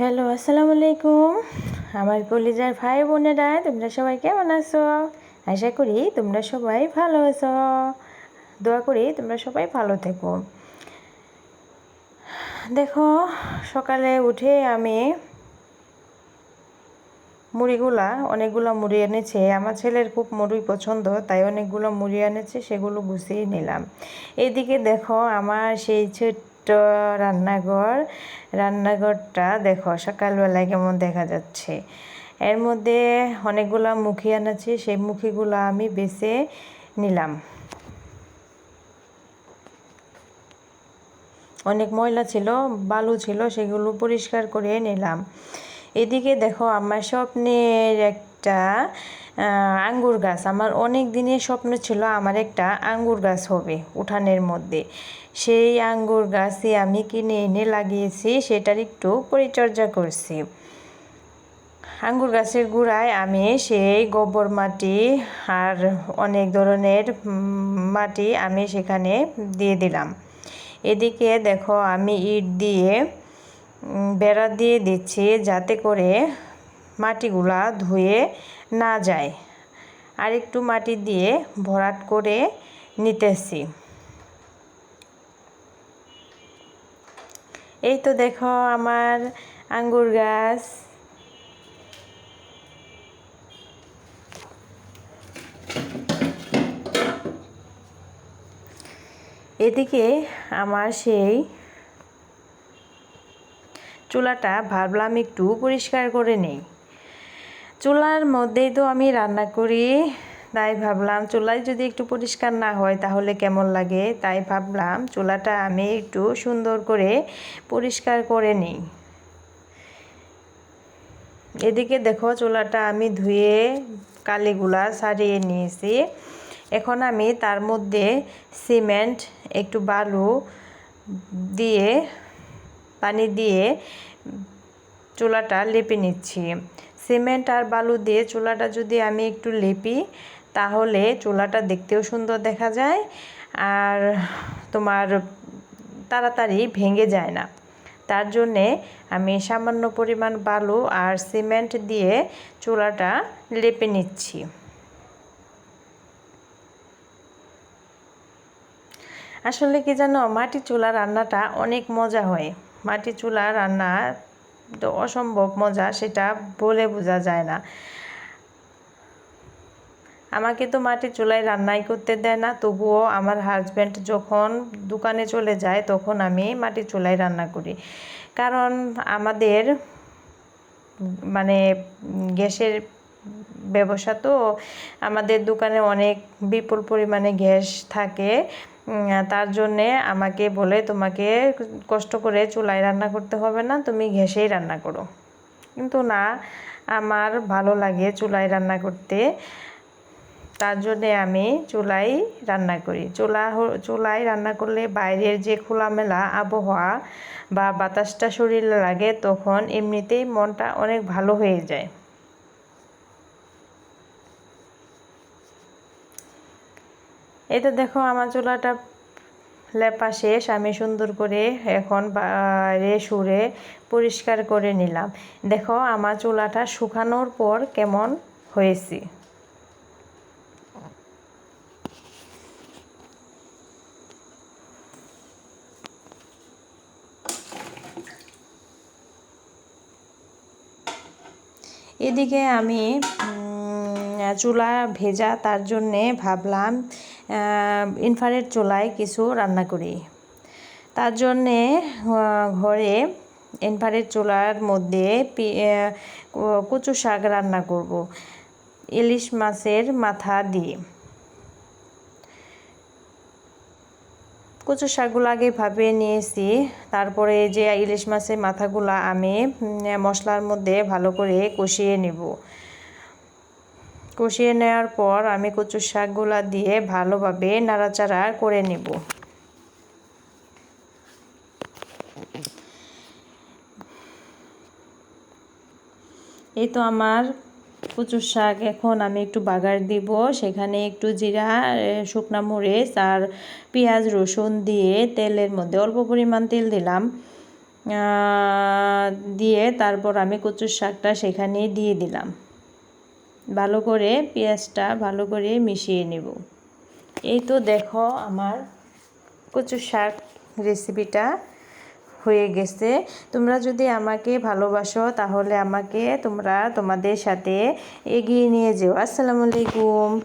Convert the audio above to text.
Hello, আসসালামু আলাইকুম। আমার কলিজার ভাই বোনেরা, তোমরা সবাই কেমন আছো? আশা করি তোমরা সবাই ভালো আছো। দোয়া করি তোমরা সবাই ভালো থেকো। দেখো, সকালে উঠে আমি মুড়িগুলা, অনেকগুলো মুড়ি এনেছে। আমার ছেলের খুব মুড়ি পছন্দ, তাই অনেকগুলো মুড়ি এনেছে, সেগুলো গুছিয়ে নিলাম। এদিকে দেখো, আমার সেই রান্নাঘর। রান্নাঘরটা দেখো, সকালবেলায় কেমন দেখা যাচ্ছে। এর মধ্যে অনেকগুলো মুখি আনাচ্ছে সেই মুখিগুলো আমি বেছে নিলাম। অনেক ময়লা ছিল, বালু ছিল, সেগুলো পরিষ্কার করে নিলাম। এদিকে দেখো, আমার স্বপ্নের একটা আঙ্গুর গাছ। আমার অনেক দিনের স্বপ্ন ছিল আমার একটা আঙ্গুর গাছ হবে উঠানের মধ্যে। সেই আঙ্গুর গাছে আমি কিনে এনে লাগিয়েছি, সেটার একটু পরিচর্যা করছি। আঙ্গুর গাছের গুঁড়ায় আমি সেই গোবর মাটি আর অনেক ধরনের মাটি আমি সেখানে দিয়ে দিলাম। এদিকে দেখো আমি ইট দিয়ে বেড়া দিয়ে দিচ্ছি যাতে করে মাটিগুলা ধুয়ে না যায়। আর একটু মাটি দিয়ে ভরাট করে নিতেছি। এই তো দেখো আমার আঙ্গুর গাছ। এদিকে আমার সেই চুলাটা ভাবলাম একটু পরিষ্কার করে নেই। চুলার মধ্যেই তো আমি রান্না করি, তাই ভাবলাম চুলায় যদি একটু পরিষ্কার না হয় তাহলে কেমন লাগে? তাই ভাবলাম চুলাটা আমি একটু সুন্দর করে পরিষ্কার করে নিই। এদিকে দেখো চুলাটা আমি ধুয়ে কালিগুলা সারিয়ে নিয়েছি। এখন আমি তার মধ্যে সিমেন্ট, একটু বালু দিয়ে, পানি দিয়ে চুলাটা লেপে নিচ্ছি। সিমেন্ট আর বালু দিয়ে চুলাটা যদি আমি একটু লেপি, তাহলে চুলাটা দেখতেও সুন্দর দেখা যায় আর তোমার তাড়াতাড়ি ভেঙে যায় না। তার জন্যে আমি সামান্য পরিমাণ বালু আর সিমেন্ট দিয়ে চুলাটা লেপে নিচ্ছি। আসলে কি জানো, মাটি চুলা রান্নাটা অনেক মজা হয়। মাটি চুলা রান্না তো অসম্ভব মজা, সেটা বলে বোঝা যায় না। আমাকে তো মাটির চুলায় রান্নাই করতে দেয় না, তবুও আমার হাজব্যান্ড যখন দোকানে চলে যায়, তখন আমি মাটির চুলায় রান্না করি। কারণ আমাদের মানে গ্যাসের ব্যবসা তো, আমাদের দোকানে অনেক বিপুল পরিমাণে গ্যাস থাকে। তার জন্যে আমাকে বলে, তোমাকে কষ্ট করে চুলায় রান্না করতে হবে না, তুমি গ্যাসেই রান্না করো। কিন্তু না, আমার ভালো লাগে চুলায় রান্না করতে। তার জন্যে আমি চুলাই রান্না করি। চুলা চুলায় রান্না করলে বাইরের যে খোলামেলা আবহাওয়া বা বাতাসটা শরীরে লাগে, তখন এমনিতেই মনটা অনেক ভালো হয়ে যায়। এটা দেখো আমার চুলাটা লেপা শেষ, আমি সুন্দর করে এখন রে সুরে পরিষ্কার করে নিলাম। দেখো আমার চুলাটা শুকানোর পর কেমন হয়েছে। এদিকে আমি চুলা ভেজা, তার জন্যে ভাবলাম ইনফারেট চুলায় কিছু রান্না করি। তার জন্যে ঘরে ইনফারেট চুলার মধ্যে কচু শাক রান্না করব। ইলিশ মাছের মাথা দিয়ে। কচু শাকগুলো আগে ভাবিয়ে নিয়েছি, তারপরে যে ইলিশ মাছের মাথাগুলো আমি মশলার মধ্যে ভালো করে কষিয়ে নেব। কষিয়ে নেওয়ার পর আমি কচুর শাকগুলা দিয়ে ভালোভাবে নাড়াচাড়া করে নেব। এই তো আমার কচুর শাক এখন আমি একটু বাগার দিব। সেখানে একটু জিরা শুকনা মরিচ আর পেঁয়াজ, রসুন দিয়ে তেলের মধ্যে অল্প পরিমাণ তেল দিলাম। দিয়ে তারপর আমি কচুর শাকটা সেখানে দিয়ে দিলাম। ভালো করে পেঁয়াজটা ভালো করে মিশিয়ে নেব। এই তো দেখো আমার কচু শাক রেসিপিটা হয়ে গেছে। তোমরা যদি আমাকে ভালোবাসো তাহলে আমাকে তোমরা তোমাদের সাথে এগিয়ে নিয়ে যেও। আসসালামু আলাইকুম।